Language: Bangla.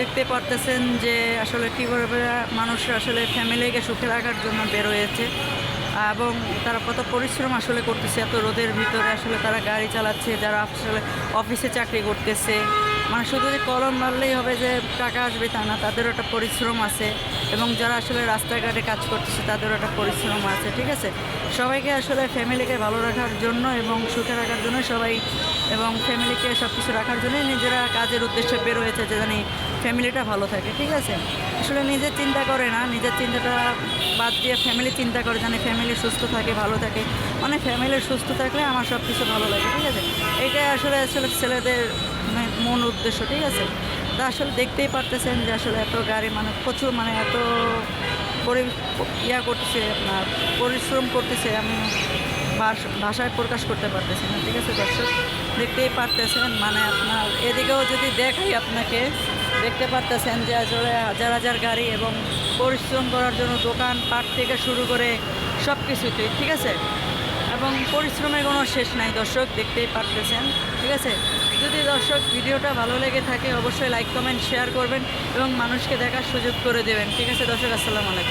দেখতে পারতেছেন যে আসলে কীভাবে মানুষ আসলে ফ্যামিলিকে সুখে রাখার জন্য বের হয়েছে। এবং তারা কত পরিশ্রম আসলে করতেছে, এত রোদের ভিতরে আসলে তারা গাড়ি চালাচ্ছে, যারা আসলে অফিসে চাকরি করতেছে। মানে শুধু যে কলম মারলেই হবে যে টাকা আসবে তা না, তাদেরও একটা পরিশ্রম আছে। এবং যারা আসলে রাস্তাঘাটে কাজ করতেছে, তাদেরও একটা পরিশ্রম আছে, ঠিক আছে? সবাইকে আসলে ফ্যামিলিকে ভালো রাখার জন্য এবং সুখে রাখার জন্য সবাই এবং ফ্যামিলিকে সব কিছু রাখার জন্যই নিজেরা কাজের উদ্দেশ্যে বের হয়েছে যে জানি ফ্যামিলিটা ভালো থাকে, ঠিক আছে? আসলে নিজের চিন্তা করে না, নিজের চিন্তাটা বাদ দিয়ে ফ্যামিলি চিন্তা করে জানি ফ্যামিলি সুস্থ থাকে, ভালো থাকে। মানে ফ্যামিলি সুস্থ থাকলে আমার সব কিছু ভালো লাগে, ঠিক আছে? এইটাই আসলে আসলে ছেলেদের মানে উদ্দেশ্য, ঠিক আছে? তা আসলে দেখতেই পারতেছেন যে আসলে এত গাড়ি মানে প্রচুর মানে এত ইয়া করতেছে, আপনার পরিশ্রম করতেছে, আমি ভাষায় প্রকাশ করতে পারতেছি না, ঠিক আছে দর্শক? দেখতেই পারতেছেন মানে আপনার এদিকেও যদি দেখাই আপনাকে, দেখতে পারতেছেন যে আসলে হাজার হাজার গাড়ি এবং পরিশ্রম করার জন্য দোকান পাট থেকে শুরু করে সব কিছুতেই ঠিক আছে? এবং পরিশ্রমের কোনো শেষ নাই দর্শক, দেখতেই পারতেছেন, ঠিক আছে? যদি দর্শক ভিডিওটা ভালো লেগে থাকে, অবশ্যই লাইক কমেন্ট শেয়ার করবেন এবং মানুষকে দেখার সুযোগ করে দেবেন, ঠিক আছে দর্শক? আসসালামু আলাইকুম।